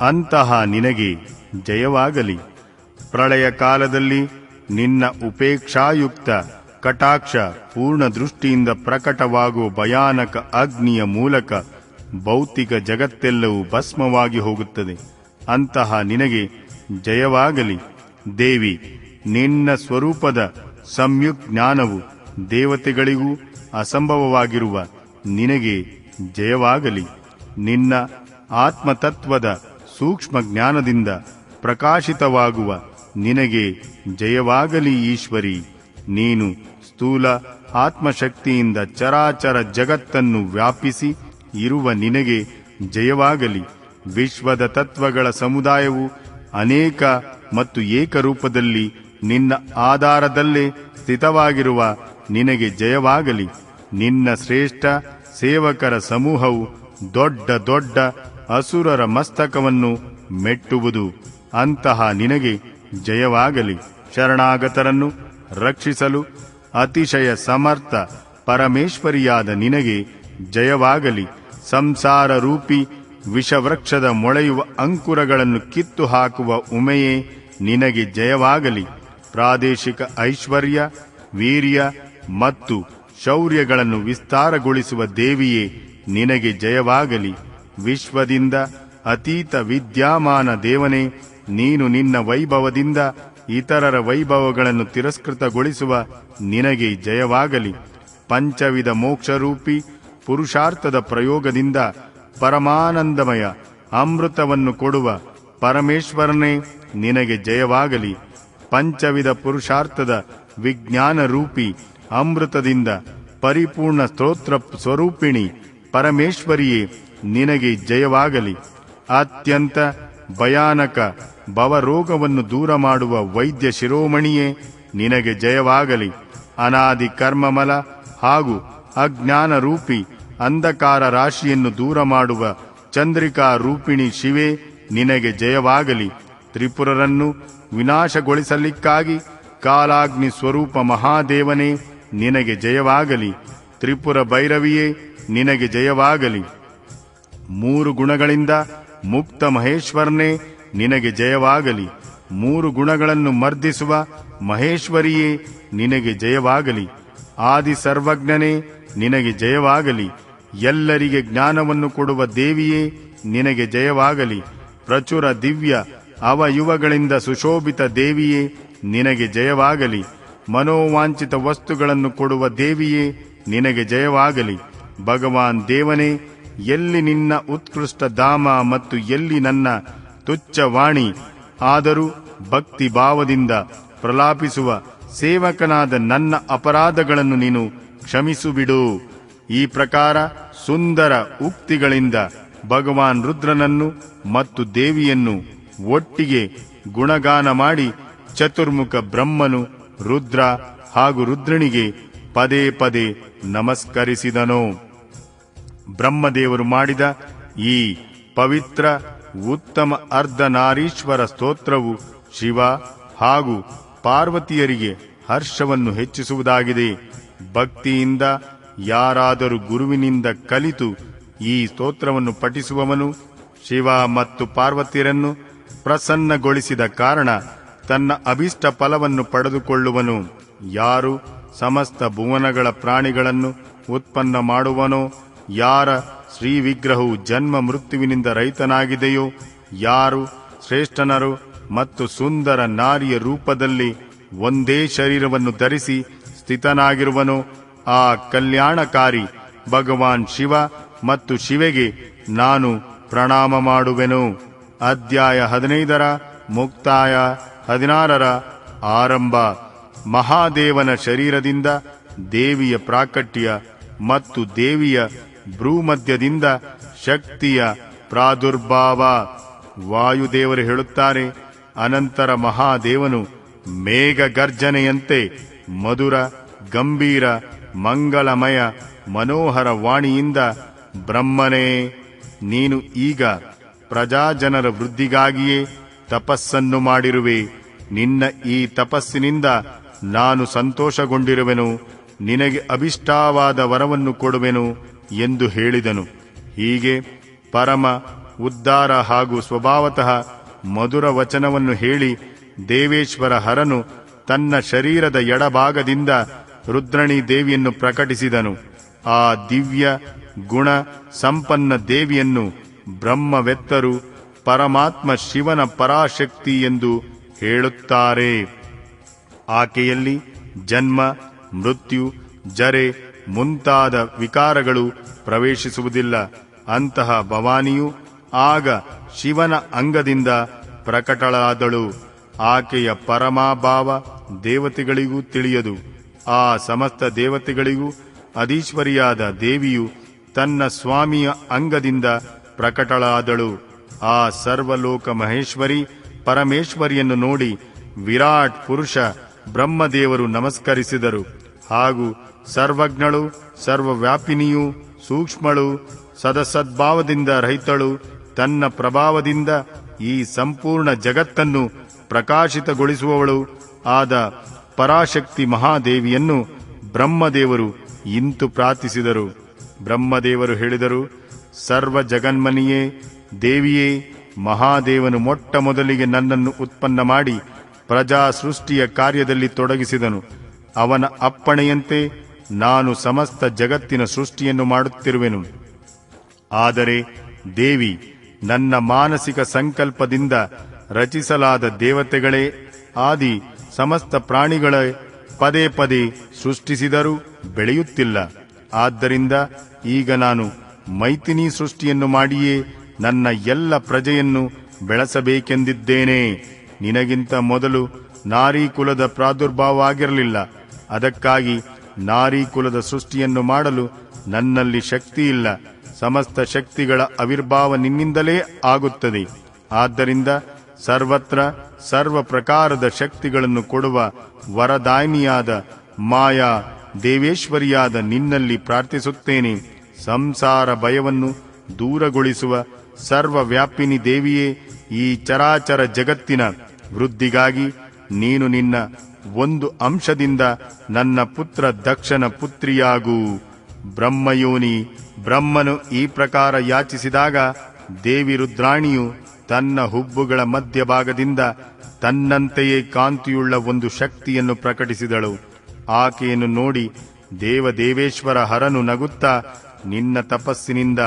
ಅಂತಹ ನಿನಗೆ ಜಯವಾಗಲಿ. ಪ್ರಳಯ ಕಾಲದಲ್ಲಿ ನಿನ್ನ ಉಪೇಕ್ಷಾಯುಕ್ತ ಕಟಾಕ್ಷ ಪೂರ್ಣ ದೃಷ್ಟಿಯಿಂದ ಪ್ರಕಟವಾಗುವ ಭಯಾನಕ ಅಗ್ನಿಯ ಮೂಲಕ ಭೌತಿಕ ಜಗತ್ತೆಲ್ಲವೂ ಭಸ್ಮವಾಗಿ ಹೋಗುತ್ತದೆ. ಅಂತಹ ನಿನಗೆ ಜಯವಾಗಲಿ. ದೇವಿ, ನಿನ್ನ ಸ್ವರೂಪದ ಸಂಯುಕ್ ಜ್ಞಾನವು ದೇವತೆಗಳಿಗೂ ಅಸಂಭವವಾಗಿರುವ ನಿನಗೆ ಜಯವಾಗಲಿ. ನಿನ್ನ ಆತ್ಮತತ್ವದ ಸೂಕ್ಷ್ಮ ಜ್ಞಾನದಿಂದ ಪ್ರಕಾಶಿತವಾಗುವ ನಿನಗೆ ಜಯವಾಗಲಿ ಈಶ್ವರಿ. ನೀನು ಸ್ಥೂಲ ಆತ್ಮಶಕ್ತಿಯಿಂದ ಚರಾಚರ ಜಗತ್ತನ್ನು ವ್ಯಾಪಿಸಿ ಇರುವ ನಿನಗೆ ಜಯವಾಗಲಿ. ವಿಶ್ವದ ತತ್ವಗಳ ಸಮುದಾಯವು ಅನೇಕ ಮತ್ತು ಏಕರೂಪದಲ್ಲಿ ನಿನ್ನ ಆಧಾರದಲ್ಲೇ ಸ್ಥಿತವಾಗಿರುವ ನಿನಗೆ ಜಯವಾಗಲಿ. ನಿನ್ನ ಶ್ರೇಷ್ಠ ಸೇವಕರ ಸಮೂಹವು ದೊಡ್ಡ ದೊಡ್ಡ ಅಸುರರ ಮಸ್ತಕವನ್ನು ಮೆಟ್ಟುವುದು. ಅಂತಹ ನಿನಗೆ ಜಯವಾಗಲಿ. ಶರಣಾಗತರನ್ನು ರಕ್ಷಿಸಲು ಅತಿಶಯ ಸಮರ್ಥ ಪರಮೇಶ್ವರಿಯಾದ ನಿನಗೆ ಜಯವಾಗಲಿ. ಸಂಸಾರ ರೂಪಿ ವಿಷವೃಕ್ಷದ ಮೊಳೆಯುವ ಅಂಕುರಗಳನ್ನು ಕಿತ್ತು ಹಾಕುವ ಉಮೆಯೇ ನಿನಗೆ ಜಯವಾಗಲಿ. ಪ್ರಾದೇಶಿಕ ಐಶ್ವರ್ಯ, ವೀರ್ಯ ಮತ್ತು ಶೌರ್ಯಗಳನ್ನು ವಿಸ್ತಾರಗೊಳಿಸುವ ದೇವಿಯೇ ನಿನಗೆ ಜಯವಾಗಲಿ. ವಿಶ್ವದಿಂದ ಅತೀತ ವಿದ್ಯಾಮಾನ ದೇವನೇ, ನೀನು ನಿನ್ನ ವೈಭವದಿಂದ ಇತರರ ವೈಭವಗಳನ್ನು ತಿರಸ್ಕೃತಗೊಳಿಸುವ ನಿನಗೆ ಜಯವಾಗಲಿ. ಪಂಚವಿಧ ಮೋಕ್ಷರೂಪಿ ಪುರುಷಾರ್ಥದ ಪ್ರಯೋಗದಿಂದ ಪರಮಾನಂದಮಯ ಅಮೃತವನ್ನು ಕೊಡುವ ಪರಮೇಶ್ವರನೇ, ನಿನಗೆ ಜಯವಾಗಲಿ. ಪಂಚವಿಧ ಪುರುಷಾರ್ಥದ ವಿಜ್ಞಾನ ರೂಪಿ ಅಮೃತದಿಂದ ಪರಿಪೂರ್ಣ ಸ್ತೋತ್ರ ಸ್ವರೂಪಿಣಿ ಪರಮೇಶ್ವರಿಯೇ ನಿನಗೆ ಜಯವಾಗಲಿ. ಅತ್ಯಂತ ಭಯಾನಕ ಭವರೋಗವನ್ನು ದೂರ ಮಾಡುವ ವೈದ್ಯ ಶಿರೋಮಣಿಯೇ, ನಿನಗೆ ಜಯವಾಗಲಿ. ಅನಾದಿ ಕರ್ಮಮಲ ಹಾಗೂ ಅಜ್ಞಾನ ರೂಪಿ ಅಂಧಕಾರ ರಾಶಿಯನ್ನು ದೂರ ಮಾಡುವ ಚಂದ್ರಿಕಾ ರೂಪಿಣಿ ಶಿವೆ, ನಿನಗೆ ಜಯವಾಗಲಿ. ತ್ರಿಪುರರನ್ನು ವಿನಾಶಗೊಳಿಸಲಿಕ್ಕಾಗಿ ಕಾಲಾಗ್ನಿ ಸ್ವರೂಪ ಮಹಾದೇವನೇ, ನಿನಗೆ ಜಯವಾಗಲಿ. ತ್ರಿಪುರ ಭೈರವಿಯೇ, ನಿನಗೆ ಜಯವಾಗಲಿ. ಮೂರು ಗುಣಗಳಿಂದ ಮುಕ್ತ ಮಹೇಶ್ವರನೇ, ನಿನಗೆ ಜಯವಾಗಲಿ. ಮೂರು ಗುಣಗಳನ್ನು ಮರ್ದಿಸುವ ಮಹೇಶ್ವರಿಯೇ, ನಿನಗೆ ಜಯವಾಗಲಿ. ಆದಿ ಸರ್ವಜ್ಞನೇ, ನಿನಗೆ ಜಯವಾಗಲಿ. ಎಲ್ಲರಿಗೆ ಜ್ಞಾನವನ್ನು ಕೊಡುವ ದೇವಿಯೇ, ನಿನಗೆ ಜಯವಾಗಲಿ. ಪ್ರಚುರ ದಿವ್ಯ ಅವಯುವಗಳಿಂದ ಸುಶೋಭಿತ ದೇವಿಯೇ, ನಿನಗೆ ಜಯವಾಗಲಿ. ಮನೋವಾಂಚಿತ ವಸ್ತುಗಳನ್ನು ಕೊಡುವ ದೇವಿಯೇ, ನಿನಗೆ ಜಯವಾಗಲಿ. ಭಗವಾನ್ ದೇವನೇ ಎಲ್ಲಿ ನಿನ್ನ ಉತ್ಕೃಷ್ಟ ಧಾಮ ಮತ್ತು ಎಲ್ಲಿ ನನ್ನ ತುಚ್ಛವಾಣಿ, ಆದರೂ ಭಕ್ತಿ ಭಾವದಿಂದ ಪ್ರಲಾಪಿಸುವ ಸೇವಕನಾದ ನನ್ನ ಅಪರಾಧಗಳನ್ನು ನೀನು ಕ್ಷಮಿಸು ಬಿಡು ಈ ಪ್ರಕಾರ ಸುಂದರ ಉಕ್ತಿಗಳಿಂದ ಭಗವಾನ್ ರುದ್ರನನ್ನು ಮತ್ತು ದೇವಿಯನ್ನು ಒಟ್ಟಿಗೆ ಗುಣಗಾನ ಮಾಡಿ ಚತುರ್ಮುಖ ಬ್ರಹ್ಮನು ರುದ್ರ ಹಾಗೂ ರುದ್ರನಿಗೆ ಪದೇ ಪದೇ ನಮಸ್ಕರಿಸಿದನು. ಬ್ರಹ್ಮದೇವರು ಮಾಡಿದ ಈ ಪವಿತ್ರ, ಉತ್ತಮ ಅರ್ಧನಾರೀಶ್ವರ ಸ್ತೋತ್ರವು ಶಿವ ಹಾಗೂ ಪಾರ್ವತಿಯರಿಗೆ ಹರ್ಷವನ್ನು ಹೆಚ್ಚಿಸುವುದಾಗಿದೆ. ಭಕ್ತಿಯಿಂದ ಯಾರಾದರೂ ಗುರುವಿನಿಂದ ಕಲಿತು ಈ ಸ್ತೋತ್ರವನ್ನು ಪಠಿಸುವವನು ಶಿವ ಮತ್ತು ಪಾರ್ವತಿಯರನ್ನು ಪ್ರಸನ್ನಗೊಳಿಸಿದ ಕಾರಣ ತನ್ನ ಅಭಿಷ್ಟ ಫಲವನ್ನು ಪಡೆದುಕೊಳ್ಳುವನು. ಯಾರು ಸಮಸ್ತ ಭುವನಗಳ ಪ್ರಾಣಿಗಳನ್ನು ಉತ್ಪನ್ನ ಮಾಡುವನೋ ಯಾರ ಶ್ರೀ ವಿಗ್ರಹವು ಜನ್ಮ ಮೃತ್ಯುವಿನಿಂದ ರೈತನಾಗಿದೆಯೋ, ಯಾರು ಶ್ರೇಷ್ಠನರು ಮತ್ತು ಸುಂದರ ನಾರಿಯ ರೂಪದಲ್ಲಿ ಒಂದೇ ಶರೀರವನ್ನು ಧರಿಸಿ ಸ್ಥಿತನಾಗಿರುವನೋ, ಆ ಕಲ್ಯಾಣಕಾರಿ ಭಗವಾನ್ ಶಿವ ಮತ್ತು ಶಿವೆಗೆ ನಾನು ಪ್ರಣಾಮ ಮಾಡುವೆನು. ಅಧ್ಯಾಯ ಹದಿನೈದರ ಮುಕ್ತಾಯ ಹದಿನಾರರ ಆರಂಭ. ಮಹಾದೇವನ ಶರೀರದಿಂದ ದೇವಿಯ ಪ್ರಾಕಟ್ಯ ಮತ್ತು ದೇವಿಯ ಭ್ರೂಮಧ್ಯದಿಂದ ಶಕ್ತಿಯ ಪ್ರಾದುರ್ಭಾವ. ವಾಯುದೇವರು ಹೇಳುತ್ತಾರೆ ಅನಂತರ ಮಹಾದೇವನು ಮೇಘ ಗರ್ಜನೆಯಂತೆ ಮಧುರ, ಗಂಭೀರ, ಮಂಗಳಮಯ, ಮನೋಹರ ವಾಣಿಯಿಂದ ಬ್ರಹ್ಮನೇ, ನೀನು ಈಗ ಪ್ರಜಾಜನರ ವೃದ್ಧಿಗಾಗಿಯೇ ತಪಸ್ಸನ್ನು ಮಾಡಿರುವೆ. ನಿನ್ನ ಈ ತಪಸ್ಸಿನಿಂದ ನಾನು ಸಂತೋಷಗೊಂಡಿರುವೆನು. ನಿನಗೆ ಅಭಿಷ್ಟವಾದ ವರವನ್ನು ಕೊಡುವೆನು. ಎಂದು ಹೇಳಿದನು. ಹೀಗೆ ಪರಮ ಉದ್ಧಾರ ಹಾಗೂ ಸ್ವಭಾವತಃ ಮಧುರ ವಚನವನ್ನು ಹೇಳಿ ದೇವೇಶ್ವರ ಹರನು ತನ್ನ ಶರೀರದ ಎಡಭಾಗದಿಂದ ರುದ್ರಣಿ ದೇವಿಯನ್ನು ಪ್ರಕಟಿಸಿದನು. ಆ ದಿವ್ಯ, ಗುಣ, ಸಂಪನ್ನ ದೇವಿಯನ್ನು ಬ್ರಹ್ಮವೆತ್ತರು ಪರಮಾತ್ಮ ಶಿವನ ಪರಾಶಕ್ತಿ ಎಂದು ಹೇಳುತ್ತಾರೆ. ಆಕೆಯಲ್ಲಿ ಜನ್ಮ, ಮೃತ್ಯು, ಜರೆ ಮುಂತಾದ ವಿಕಾರಗಳು ಪ್ರವೇಶಿಸುವುದಿಲ್ಲ. ಅಂತಹ ಭವಾನಿಯು ಆಗ ಶಿವನ ಅಂಗದಿಂದ ಪ್ರಕಟಳಾದಳು. ಆಕೆಯ ಪರಮಾಭಾವ ದೇವತೆಗಳಿಗೂ ತಿಳಿಯದು. ಆ ಸಮಸ್ತ ದೇವತೆಗಳಿಗೂ ಅಧೀಶ್ವರಿಯಾದ ದೇವಿಯು ತನ್ನ ಸ್ವಾಮಿಯ ಅಂಗದಿಂದ ಪ್ರಕಟಳಾದಳು. ಆ ಸರ್ವಲೋಕ ಮಹೇಶ್ವರಿ ಪರಮೇಶ್ವರಿಯನ್ನು ನೋಡಿ ವಿರಾಟ್ ಪುರುಷ ಬ್ರಹ್ಮದೇವರು ನಮಸ್ಕರಿಸಿದರು. ಹಾಗೂ ಸರ್ವಜ್ಞಳು, ಸರ್ವವ್ಯಾಪಿನಿಯೂ, ಸೂಕ್ಷ್ಮಳು, ಸದಸದ್ಭಾವದಿಂದ ರಹಿತಳು, ತನ್ನ ಪ್ರಭಾವದಿಂದ ಈ ಸಂಪೂರ್ಣ ಜಗತ್ತನ್ನು ಪ್ರಕಾಶಿತಗೊಳಿಸುವವಳು ಆದ ಪರಾಶಕ್ತಿ ಮಹಾದೇವಿಯನ್ನು ಬ್ರಹ್ಮದೇವರು ಇಂತು ಪ್ರಾರ್ಥಿಸಿದರು. ಬ್ರಹ್ಮದೇವರು ಹೇಳಿದರು ಸರ್ವ ಜಗನ್ಮನಿಯೇ ದೇವಿಯೇ, ಮಹಾದೇವನು ಮೊಟ್ಟ ಮೊದಲಿಗೆ ನನ್ನನ್ನು ಉತ್ಪನ್ನ ಮಾಡಿ ಪ್ರಜಾ ಸೃಷ್ಟಿಯ ಕಾರ್ಯದಲ್ಲಿ ತೊಡಗಿಸಿದನು. ಅವನ ಅಪ್ಪಣೆಯಂತೆ ನಾನು ಸಮಸ್ತ ಜಗತ್ತಿನ ಸೃಷ್ಟಿಯನ್ನು ಮಾಡುತ್ತಿರುವೆನು. ಆದರೆ ದೇವಿ, ನನ್ನ ಮಾನಸಿಕ ಸಂಕಲ್ಪದಿಂದ ರಚಿಸಲಾದ ದೇವತೆಗಳೇ, ಆದಿ ಸಮಸ್ತ ಪ್ರಾಣಿಗಳ ಪದೇ ಪದೇ ಸೃಷ್ಟಿಸಿದರೂ ಬೆಳೆಯುತ್ತಿಲ್ಲ. ಆದ್ದರಿಂದ ಈಗ ನಾನು ಮೈತಿನಿ ಸೃಷ್ಟಿಯನ್ನು ಮಾಡಿಯೇ ನನ್ನ ಎಲ್ಲ ಪ್ರಜೆಯನ್ನು ಬೆಳೆಸಬೇಕೆಂದಿದ್ದೇನೆ. ನಿನಗಿಂತ ಮೊದಲು ನಾರೀ ಕುಲದ ಪ್ರಾದುರ್ಭಾವ ಆಗಿರಲಿಲ್ಲ ಅದಕ್ಕಾಗಿ ನಾರೀ ಕುಲದ ಸೃಷ್ಟಿಯನ್ನು ಮಾಡಲು ನನ್ನಲ್ಲಿ ಶಕ್ತಿ ಇಲ್ಲ ಸಮಸ್ತ ಶಕ್ತಿಗಳ ಆವಿರ್ಭಾವ ನಿನ್ನಿಂದಲೇ ಆಗುತ್ತದೆ. ಆದ್ದರಿಂದ ಸರ್ವತ್ರ ಸರ್ವ ಪ್ರಕಾರದ ಶಕ್ತಿಗಳನ್ನು ಕೊಡುವ ವರದಾಯಿನಿಯಾದ ಮಾಯಾ ದೇವೇಶ್ವರಿಯಾದ ನಿನ್ನಲ್ಲಿ ಪ್ರಾರ್ಥಿಸುತ್ತೇನೆ. ಸಂಸಾರ ಭಯವನ್ನು ದೂರಗೊಳಿಸುವ ಸರ್ವವ್ಯಾಪಿನಿ ದೇವಿಯೇ ಈ ಚರಾಚರ ಜಗತ್ತಿನ ವೃದ್ಧಿಗಾಗಿ ನೀನು ನಿನ್ನ ಒಂದು ಅಂಶದಿಂದ ನನ್ನ ಪುತ್ರ ದಕ್ಷನ ಪುತ್ರಿಯಾಗು. ಬ್ರಹ್ಮಯೋನಿ ಬ್ರಹ್ಮನು ಈ ಪ್ರಕಾರ ಯಾಚಿಸಿದಾಗ ದೇವಿ ರುದ್ರಾಣಿಯು ತನ್ನ ಹುಬ್ಬುಗಳ ಮಧ್ಯಭಾಗದಿಂದ ತನ್ನಂತೆಯೇ ಕಾಂತಿಯುಳ್ಳ ಒಂದು ಶಕ್ತಿಯನ್ನು ಪ್ರಕಟಿಸಿದಳು. ಆಕೆಯನ್ನು ನೋಡಿ ದೇವದೇವೇಶ್ವರ ಹರನು ನಗುತ್ತಾ ನಿನ್ನ ತಪಸ್ಸಿನಿಂದ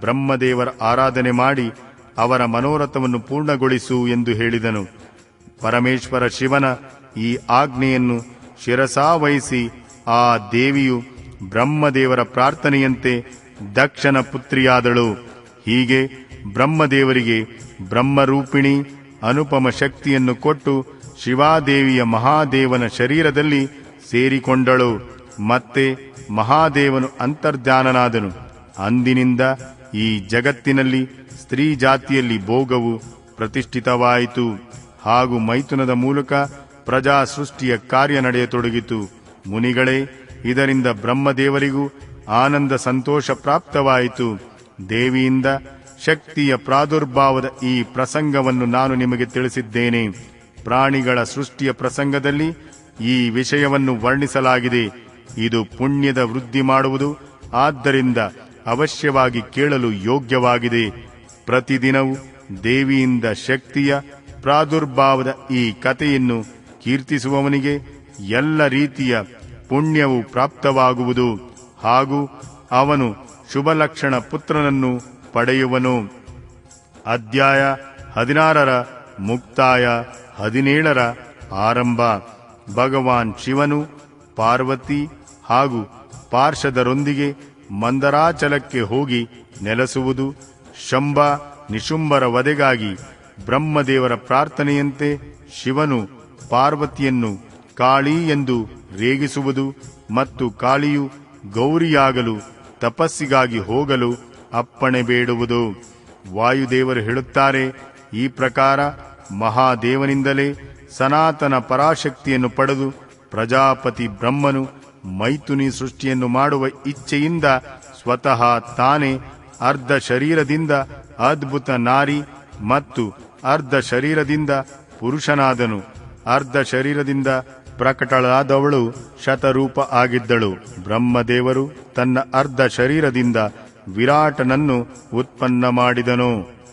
ಬ್ರಹ್ಮದೇವರ ಆರಾಧನೆ ಮಾಡಿ ಅವರ ಮನೋರಥವನ್ನು ಪೂರ್ಣಗೊಳಿಸು ಎಂದು ಹೇಳಿದನು. ಪರಮೇಶ್ವರ ಶಿವನ ಈ ಆಜ್ಞೆಯನ್ನು ಶಿರಸಾವಹಿಸಿ ಆ ದೇವಿಯು ಬ್ರಹ್ಮದೇವರ ಪ್ರಾರ್ಥನೆಯಂತೆ ದಕ್ಷನ ಪುತ್ರಿಯಾದಳು. ಹೀಗೆ ಬ್ರಹ್ಮದೇವರಿಗೆ ಬ್ರಹ್ಮರೂಪಿಣಿ ಅನುಪಮ ಶಕ್ತಿಯನ್ನು ಕೊಟ್ಟು ಶಿವಾದೇವಿಯ ಮಹಾದೇವನ ಶರೀರದಲ್ಲಿ ಸೇರಿಕೊಂಡಳು. ಮತ್ತೆ ಮಹಾದೇವನು ಅಂತರ್ಧಾನನಾದನು ಅಂದಿನಿಂದ ಈ ಜಗತ್ತಿನಲ್ಲಿ ಸ್ತ್ರೀ ಜಾತಿಯಲ್ಲಿ ಭೋಗವು ಪ್ರತಿಷ್ಠಿತವಾಯಿತು. ಹಾಗೂ ಮೈಥುನದ ಮೂಲಕ ಪ್ರಜಾ ಸೃಷ್ಟಿಯ ಕಾರ್ಯ ನಡೆಯತೊಡಗಿತು ಮುನಿಗಳೇ, ಇದರಿಂದ ಬ್ರಹ್ಮದೇವರಿಗೂ ಆನಂದ ಸಂತೋಷ ಪ್ರಾಪ್ತವಾಯಿತು. ದೇವಿಯಿಂದ ಶಕ್ತಿಯ ಪ್ರಾದುರ್ಭಾವದ ಈ ಪ್ರಸಂಗವನ್ನು ನಾನು ನಿಮಗೆ ತಿಳಿಸಿದ್ದೇನೆ. ಪ್ರಾಣಿಗಳ ಸೃಷ್ಟಿಯ ಪ್ರಸಂಗದಲ್ಲಿ ಈ ವಿಷಯವನ್ನು ವರ್ಣಿಸಲಾಗಿದೆ. ಇದು ಪುಣ್ಯದ ವೃದ್ಧಿ ಮಾಡುವುದು, ಆದ್ದರಿಂದ ಅವಶ್ಯವಾಗಿ ಕೇಳಲು ಯೋಗ್ಯವಾಗಿದೆ. ಪ್ರತಿದಿನವೂ ದೇವಿಯಿಂದ ಶಕ್ತಿಯ ಪ್ರಾದುರ್ಭಾವದ ಈ ಕಥೆಯನ್ನು ಕೀರ್ತಿಸುವವನಿಗೆ ಎಲ್ಲ ರೀತಿಯ ಪುಣ್ಯವು ಪ್ರಾಪ್ತವಾಗುವುದು ಹಾಗೂ ಅವನು ಶುಭಲಕ್ಷಣ ಪುತ್ರನನ್ನು ಪಡೆಯುವನು. ಅಧ್ಯಾಯ ಹದಿನಾರರ ಮುಕ್ತಾಯ ಹದಿನೇಳರ ಆರಂಭ. ಭಗವಾನ್ ಶಿವನು ಪಾರ್ವತಿ ಹಾಗೂ ಪಾರ್ಷದರೊಂದಿಗೆ ಮಂದರಾಚಲಕ್ಕೆ ಹೋಗಿ ನೆಲೆಸುವುದು ಶಂಭ ನಿಶುಂಬರ ವಧೆಗಾಗಿ ಬ್ರಹ್ಮದೇವರ ಪ್ರಾರ್ಥನೆಯಂತೆ ಶಿವನು ಪಾರ್ವತಿಯನ್ನು ಕಾಳಿ ಎಂದು ರೇಗಿಸುವುದು ಮತ್ತು ಕಾಳಿಯು ಗೌರಿಯಾಗಲು ತಪಸ್ಸಿಗಾಗಿ ಹೋಗಲು ಅಪ್ಪಣೆ ಬೇಡುವುದು. ವಾಯುದೇವರು ಹೇಳುತ್ತಾರೆ, ಈ ಪ್ರಕಾರ ಮಹಾದೇವನಿಂದಲೇ ಸನಾತನ ಪರಾಶಕ್ತಿಯನ್ನು ಪಡೆದು ಪ್ರಜಾಪತಿ ಬ್ರಹ್ಮನು ಮೈಥುನಿ ಸೃಷ್ಟಿಯನ್ನು ಮಾಡುವ ಇಚ್ಛೆಯಿಂದ ಸ್ವತಃ ತಾನೇ ಅರ್ಧ ಶರೀರದಿಂದ ಅದ್ಭುತ ನಾರಿ ಮತ್ತು ಅರ್ಧ ಶರೀರದಿಂದ ಪುರುಷನಾದನು. ಅರ್ಧ ಶರೀರದಿಂದ ಪ್ರಕಟಳಾದವಳು ಶತರೂಪ ಆಗಿದ್ದಳು. ಬ್ರಹ್ಮದೇವರು ತನ್ನ ಅರ್ಧ ಶರೀರದಿಂದ ವಿರಾಟನನ್ನು ಉತ್ಪನ್ನ ಮಾಡಿದನು.